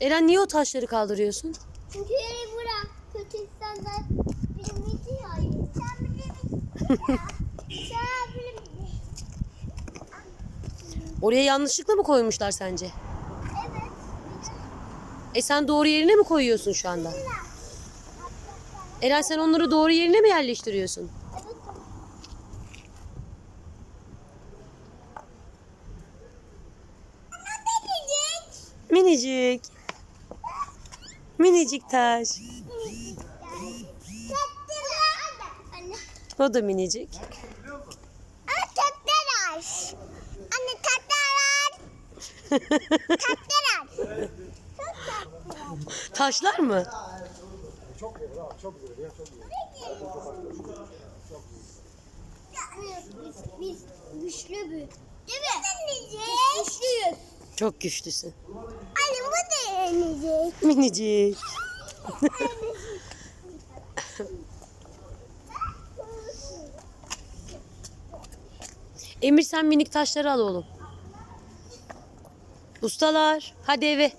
Eren niye o taşları kaldırıyorsun? Çünkü bura kötü insanlar bilmedi ya. Sen bilemedin. Sen bilemedin. Oraya yanlışlıkla mı koymuşlar sence? Evet. E sen doğru yerine mi koyuyorsun şu anda? Eren sen onları doğru yerine mi yerleştiriyorsun? Minicik. Minicik taş. Anne. O da minicik. Anne tatlaraş. Anne tatlaraş. Tatlaraş. Çok tatlı. Taşlar mı? Biz, biz güçlü bir. Değil mi? Güçlüyüz. Çok güçlüsün. Deneyecek. Minicik. Emir sen minik taşları al oğlum. Ustalar hadi eve.